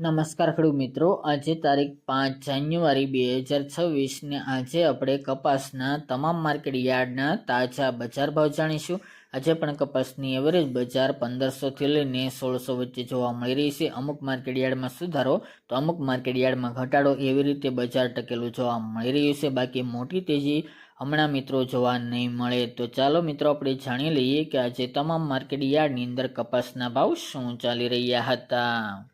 નમસ્કાર ખેડૂત મિત્રો. આજે તારીખ પાંચ જાન્યુઆરી બે હજાર છવ્વીસને આજે આપણે કપાસના તમામ માર્કેટ યાર્ડના તાજા બજાર ભાવ જાણીશું. આજે પણ કપાસની એવરેજ બજાર પંદરસોથી લઈને સોળસો વચ્ચે જોવા મળી રહી છે. અમુક માર્કેટ યાર્ડમાં સુધારો, તો અમુક માર્કેટ યાર્ડમાં ઘટાડો એવી રીતે બજાર ટકેલું જોવા મળી રહ્યું છે. બાકી મોટી તેજી હમણાં મિત્રો જોવા નહીં મળે. તો ચાલો મિત્રો, આપણે જાણી લઈએ કે આજે તમામ માર્કેટ યાર્ડની અંદર કપાસના ભાવ શું ચાલી રહ્યા હતા.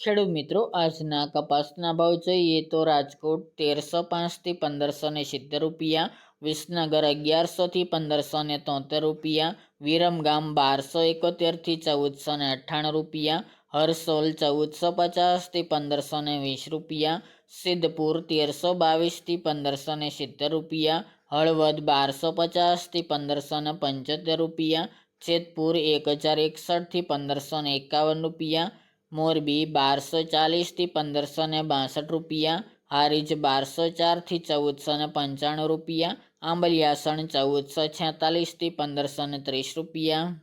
ખેડૂત મિત્રો, આજના કપાસના ભાવ જોઈએ તો રાજકોટ તેરસો પાંચથી પંદરસો ને સિત્તેર રૂપિયા, વિસનગર અગિયારસોથી પંદરસો ને તોતેર રૂપિયા, વિરમગામ બારસો એકોતેરથી ચૌદસો ને અઠ્ઠાણું રૂપિયા, હરસોલ ચૌદસો પચાસથી પંદરસો ને વીસ રૂપિયા, સિદ્ધપુર તેરસો બાવીસથી પંદરસો ને સિત્તેર રૂપિયા, હળવદ બારસો પચાસથી પંદરસો ને પંચોતેર રૂપિયા, જેતપુર એક હજાર એકસઠથી પંદરસો ને એકાવન રૂપિયા મોરબી બારસો ચાલીસથી પંદરસો ને બાસઠ રૂપિયા હારીજ બારસો ચારથી ચૌદસો ને પંચાણું રૂપિયા આંબલિયાસણ ચૌદસો છેતાલીસથી પંદરસો ને ત્રીસ રૂપિયા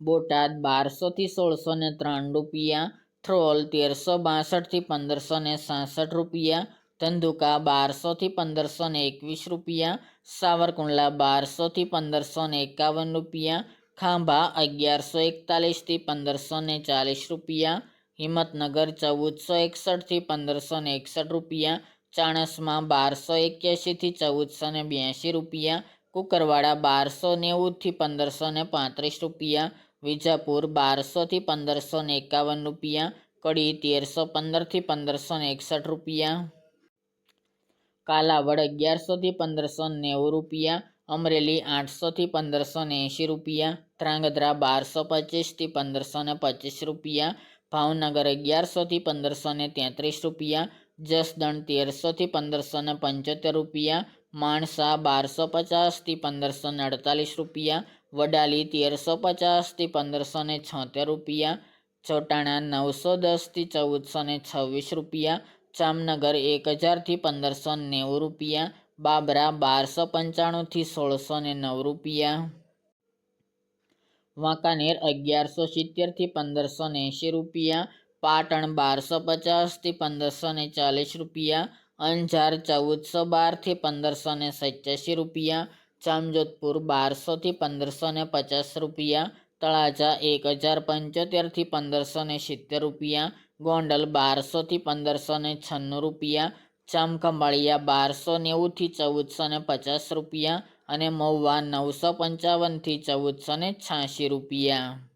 બોટાદ બારસોથી સોળસો ને ત્રણ રૂપિયા થ્રોલ તેરસો બાસઠથી પંદરસો ને સાસઠ રૂપિયા ધંધુકા બારસોથી પંદરસો ને એકવીસ રૂપિયા સાવરકુંડલા બારસોથી પંદરસો ને એકાવન રૂપિયા ખાંભા અગિયારસો એકતાલીસથી પંદરસો ને ચાલીસ રૂપિયા હિંમતનગર ચૌદસો એકસઠથી પંદરસો ને એકસઠ રૂપિયા ચાણસમાં બારસો એક્યાસીથી ચૌદસો ને બ્યાસી રૂપિયા કુકરવાડા બારસો નેવુંથી પંદરસો ને પાંત્રીસ રૂપિયા વિજાપુર બારસોથી પંદરસો ને એકાવન રૂપિયા કડી તેરસો પંદરથી પંદરસો ને એકસઠ રૂપિયા કાલાવડ અગિયારસોથી પંદરસો નેવું રૂપિયા અમરેલી આઠસોથી પંદરસો ને એંશી રૂપિયા ત્રાંગધ્રા બારસો પચીસથી પંદરસો ને પચીસ રૂપિયા, ભાવનગર અગિયારસોથી પંદરસો ને તેત્રીસ રૂપિયા, જસદણ તેરસોથી પંદરસો ને પંચોતેર રૂપિયા, માણસા બારસો પચાસથી પંદરસો ને અડતાલીસ રૂપિયા, વડાલી તેરસો પચાસથી પંદરસો ને છોતેર રૂપિયા, ચોટાણા નવસો દસથી ચૌદસો ને છવ્વીસ રૂપિયા, જામનગર એક હજારથી પંદરસો નેવું રૂપિયા, બાબરા બારસો પંચાણુંથી સોળસો ને નવ રૂપિયા. વાંકાનેર અગિયારસો સિત્તેરથી પંદરસો ને એંશી રૂપિયા પાટણ બારસો પચાસથી પંદરસો ને ચાલીસ રૂપિયા અંજાર ચૌદસો બારથી પંદરસો ને સત્યાસી રૂપિયા જામજોધપુર બારસોથી પંદરસો ને પચાસ રૂપિયા તળાજા એક હજાર પંચોતેરથી પંદરસો ને સિત્તેર રૂપિયા ગોંડલ બારસોથી પંદરસો ને છન્નું રૂપિયા જામખંભાળિયા બારસો નેવુંથી ચૌદસો ને પચાસ રૂપિયા અને મહુવા નવસો પંચાવનથી ચૌદસો ને છ્યાસી રૂપિયા.